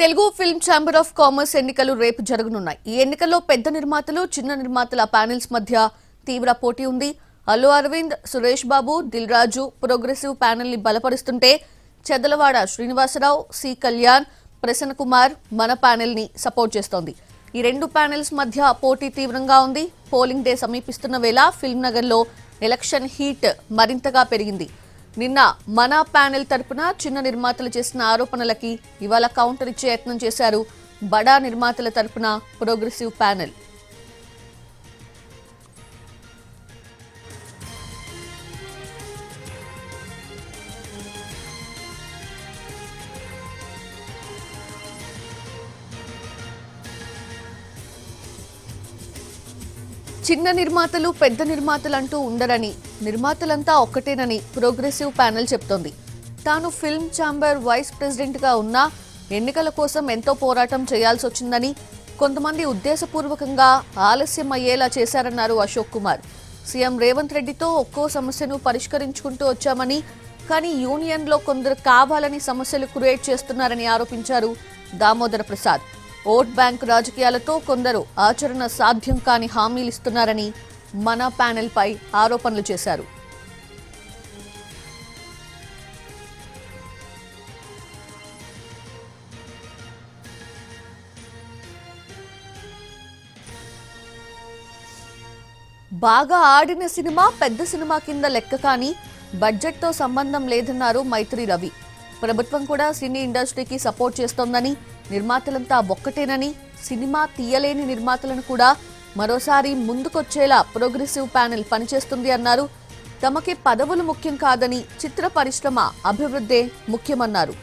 Telugu film chamber of commerce ఎన్నికలు రేపు జరగనున్నాయి. ఈ ఎన్నికల్లో పెద్ద నిర్మాతలు చిన్న నిర్మాతల ప్యానెల్స్ మధ్య తీవ్ర పోటీ ఉంది. అల్లు అరవింద్ సురేష్ బాబు దిల్ రాజు ప్రోగ్రెసివ్ ప్యానెల్ని బలపరుస్తుంటే చెదలవాడ శ్రీనివాసరావు సి కళ్యాణ్ ప్రసన్న కుమార్ మన ప్యానెల్ని సపోర్ట్ చేస్తోంది. ఈ రెండు ప్యానెల్స్ మధ్య పోటీ తీవ్రంగా ఉంది. పోలింగ్ డే సమీపిస్తున్న వేళ ఫిల్మ్ నగర్లో ఎలక్షన్ హీట్ మరింతగా పెరిగింది. నిన్న మన ప్యానెల్ తరపున చిన్న నిర్మాతలు చేసిన ఆరోపణలకి ఇవాళ కౌంటర్ ఇచ్చే యత్నం చేశారు బడా నిర్మాతల తరపున ప్రోగ్రెసివ్ ప్యానెల్. చిన్న నిర్మాతలు పెద్ద నిర్మాతలు అంటూ ఉండరని నిర్మాతలంతా ఒక్కటేనని ప్రోగ్రెసివ్ ప్యానెల్ చెప్తోంది. తాను ఫిల్మ్ ఛాంబర్ వైస్ ప్రెసిడెంట్గా ఉన్నా ఎన్నికల కోసం ఎంతో పోరాటం చేయాల్సి వచ్చిందని కొంతమంది ఉద్దేశపూర్వకంగా ఆలస్యం అయ్యేలా చేశారన్నారు అశోక్ కుమార్. సీఎం రేవంత్ రెడ్డితో ఒక్కో సమస్యను పరిష్కరించుకుంటూ వచ్చామని కానీ యూనియన్లో కొందరు కావాలని సమస్యలు క్రియేట్ చేస్తున్నారని ఆరోపించారు దామోదర ప్రసాద్. ఓట్ బ్యాంక్ రాజకీయాలతో కొందరు ఆచరణ సాధ్యం కాని హామీలు ఇస్తున్నారని మన ప్యానెల్పై ఆరోపణలు చేశారు. బాగా ఆడిన సినిమా పెద్ద సినిమా కింద లెక్క కానీ బడ్జెట్తో సంబంధం లేదన్నారు మైత్రి రవి. ప్రభుత్వం కూడా సినీ ఇండస్ట్రీకి సపోర్ట్ చేస్తోందని నిర్మాతలంతా ఒక్కటేనని సినిమా తీయలేని నిర్మాతలను కూడా మరోసారి ముందుకొచ్చేలా ప్రోగ్రెసివ్ ప్యానెల్ పనిచేస్తుంది అన్నారు. తమకి పదవులు ముఖ్యం కాదని చిత్ర పరిశ్రమ అభివృద్ధే ముఖ్యమన్నారు.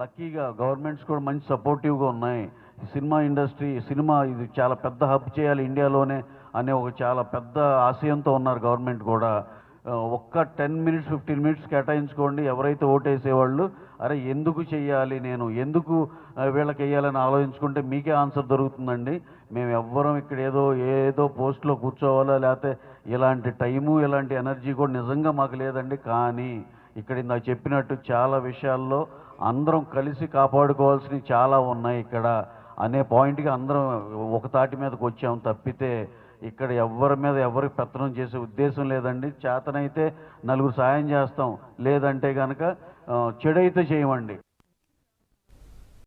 లక్కీగా గవర్నమెంట్స్ కూడా మంచి సపోర్టివ్గా ఉన్నాయి. సినిమా ఇండస్ట్రీ సినిమా ఇది చాలా పెద్ద హబ్ చేయాలి ఇండియాలోనే. అనే ఒక చాలా పెద్ద ఆశయంతో ఉన్నారు గవర్నమెంట్ కూడా. ఒక్క టెన్ మినిట్స్ ఫిఫ్టీన్ మినిట్స్ కేటాయించుకోండి. ఎవరైతే ఓటేసేవాళ్ళు అరే ఎందుకు చేయాలి నేను? ఎందుకు వీళ్ళకి వేయాలని ఆలోచించుకుంటే మీకే ఆన్సర్ దొరుకుతుందండి. మేము ఎవ్వరం ఇక్కడ ఏదో ఏదో పోస్ట్లో కూర్చోవాలా? లేకపోతే ఇలాంటి టైము ఇలాంటి ఎనర్జీ కూడా నిజంగా మాకు లేదండి. కానీ ఇక్కడ నాకు చెప్పినట్టు చాలా విషయాల్లో అందరం కలిసి కాపాడుకోవాల్సినవి చాలా ఉన్నాయి ఇక్కడ. అనే పాయింట్కి అందరం ఒక తాటి మీదకి వచ్చాం తప్పితే ఇక్కడ ఎవరి మీద ఎవరి పెత్తనం చేసే ఉద్దేశం లేదండి. చేతనైతే నలుగురు సాయం చేస్తాం. లేదంటే కనుక చెడైతే చేయమండి.